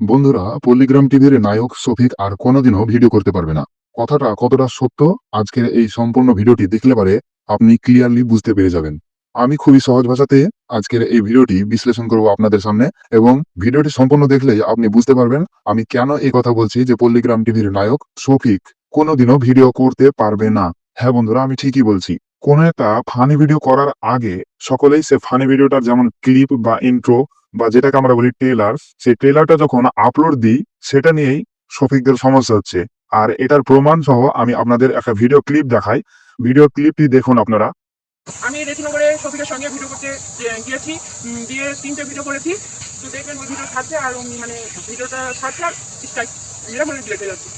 বন্ধুরা পল্লিগ্রাম টিভির নায়ক শফিক আর কোনোদিনও ভিডিও করতে পারবে না। কথাটা কতটা সত্য, আজকের এই সম্পূর্ণ ভিডিওটি দেখলে পারে আপনি ক্লিয়ারলি বুঝতে পেরে যাবেন। আমি খুবই সহজ ভাষাতে আজকের এই ভিডিওটি বিশ্লেষণ করব আপনাদের সামনে এবং ভিডিওটি সম্পূর্ণ দেখলেই আপনি বুঝতে পারবেন আমি কেন এই কথা বলছি যে পল্লিগ্রাম টিভির নায়ক শফিক কোনোদিনও ভিডিও করতে পারবে না। হ্যাঁ বন্ধুরা, আমি ঠিকই বলছি। কোন একটা ফানি ভিডিও করার আগে সকলেই সে ফানি ভিডিওটার যেমন ক্লিপ বা ইন্ট্রো বা যেটাকে আমরা বলি ট্রেলার সেই ট্রেলারটা যখন আপলোড দিই, সেটা নিয়েই শফিকদের সমস্যা হচ্ছে। আর এটার প্রমাণ সহ আমি আপনাদের একটা ভিডিও ক্লিপ দেখাই। ভিডিও ক্লিপটি দেখুন আপনারা। আমি রেজিনগরে শফিকের সঙ্গে ভিডিও করতে গিয়েছি। দিয়ে তিনটে ভিডিও করেছি। তো দেখবেন ওই ভিডিও ছাড়ছে আর মানে ভিডিওটা ছাড়ছে আর স্ট্রাইক এরকম ডিলেটে যাচ্ছে।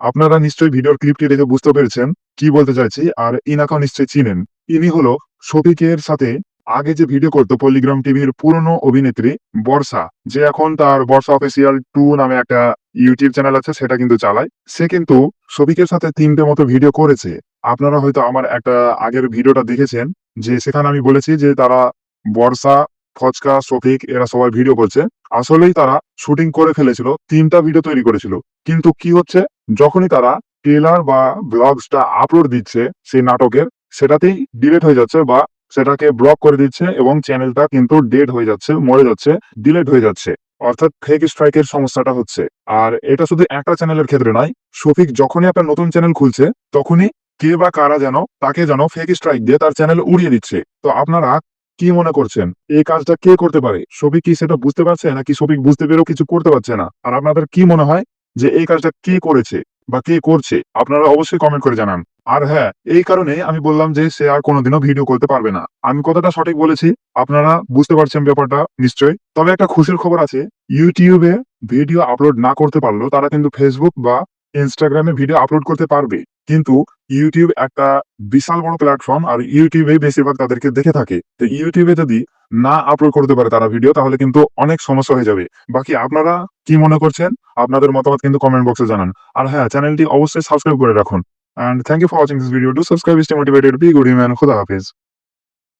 আপনারা নিশ্চয়ই ভিডিওর ক্লিপটি দেখে বুঝতে পেরেছেন কি বলতে চাইছি, আর ইনাকেও নিশ্চয়ই চিনেন। ইনি হলো শফিকের সাথে আগে যে ভিডিও করতো পল্লিগ্রাম টিভির পুরনো অভিনেত্রী বর্ষা, যে এখন তার বর্ষা অফিসিয়াল টু নামে একটা ইউটিউব চ্যানেল আছে, সেটা কিন্তু চালায়। সে কিন্তু শফিকের সাথে তিনটে মতো ভিডিও করেছে। আপনারা হয়তো আমার একটা আগের ভিডিওটা দেখেছেন, যে সেখানে আমি বলেছি যে তারা বর্ষা ফচকা শফিক, এরা সবাই ভিডিও করছে। আসলেই তারা শুটিং করে ফেলেছিল, তিনটা ভিডিও তৈরি করেছিল। কিন্তু কি হচ্ছে? যখনই তারা ট্রেলার বা ব্লগসটা আপলোড দিচ্ছে সেই নাটকের, সেটাতেই ডিলেট হয়ে যাচ্ছে বা সেটাকে ব্লক করে দিচ্ছে এবং চ্যানেলটা কিন্তু ডেড হয়ে যাচ্ছে, মরে যাচ্ছে ডিলেট হয়ে যাচ্ছে। অর্থাৎ ফেক স্ট্রাইকের সমস্যাটা হচ্ছে। আর এটা শুধু একটা চ্যানেলের ক্ষেত্রে নয়, শফিক যখনই একটা নতুন চ্যানেল খুলছে, তখনই কে বা কারা যেন, তাকে যেন ফেক স্ট্রাইক দিয়ে তার চ্যানেল উড়িয়ে দিচ্ছে। তো আপনারা কি মনে করছেন? এই কাজটা কে করতে পারে? শফিক কি সেটা বুঝতে পারছে? নাকি শফিক বুঝতে পেরেও কিছু করতে পারছে না? আর আপনাদের কি মনে হয়? যে এই কাজটা কে করেছে বা কে করছে, আপনারা অবশ্যই কমেন্ট করে জানান। আর হ্যাঁ এই কারণে আমি বললাম যে সে আর কোনোদিনও ভিডিও করতে পারবে না। আমি কথাটা সঠিক বলেছি, আপনারা বুঝতে পারছেন ব্যাপারটা নিশ্চয়ই। তবে একটা খুশির খবর আছে, ইউটিউবে ভিডিও আপলোড না করতে পারলেও তারা কিন্তু ফেসবুক বা ইনস্টাগ্রামে ভিডিও আপলোড করতে পারবে। কিন্তু ইউটিউব একটা বিশাল বড় প্ল্যাটফর্ম আর ইউটিউবে বেশিরভাগ তাদেরকে দেখে থাকে। তো ইউটিউবে যদি না আপলোড করতে পারে তারা ভিডিও তাহলে কিন্তু অনেক সমস্যা হয়ে যাবে। বাকি আপনারা কি মনে করছেন? আপনাদের মতামত কিন্তু কমেন্ট বক্সে জানান। আর হ্যাঁ চ্যানেলটি অবশ্যই সাবস্ক্রাইব করে রাখুন। And thank you for watching this video. Do subscribe, stay motivated. Be good man khuda hafiz